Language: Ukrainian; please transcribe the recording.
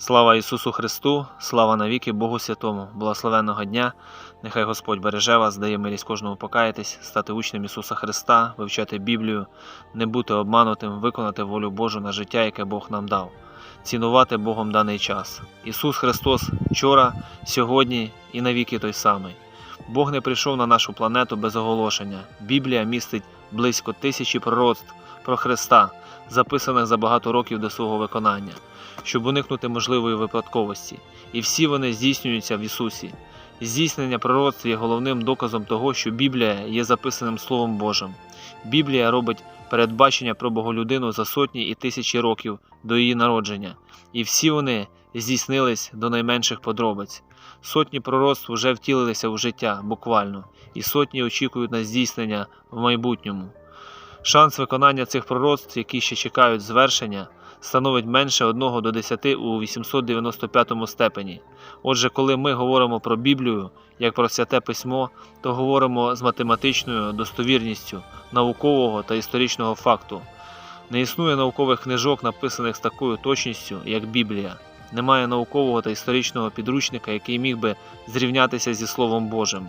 Слава Ісусу Христу, слава навіки Богу Святому, благословенного дня. Нехай Господь береже вас, дає милість кожному покаятись, стати учнем Ісуса Христа, вивчати Біблію, не бути обманутим, виконати волю Божу на життя, яке Бог нам дав, цінувати Богом даний час. Ісус Христос вчора, сьогодні і навіки той самий. Бог не прийшов на нашу планету без оголошення. Біблія містить близько тисячі пророцтв про Христа, записаних за багато років до свого виконання щоб уникнути можливої випадковості, і всі вони здійснюються в Ісусі. Здійснення пророцтв є головним доказом того, що Біблія є записаним Словом Божим. Біблія робить передбачення про Боголюдину за сотні і тисячі років до її народження, і всі вони здійснились до найменших подробиць. Сотні пророцтв вже втілилися в життя буквально, і сотні очікують на здійснення в майбутньому. Шанс виконання цих пророцтв, які ще чекають звершення, становить менше 1 до 10 у 895 степені. Отже, коли ми говоримо про Біблію як про святе письмо, то говоримо з математичною достовірністю наукового та історичного факту. Не існує наукових книжок, написаних з такою точністю, як Біблія. Немає наукового та історичного підручника, який міг би зрівнятися зі Словом Божим.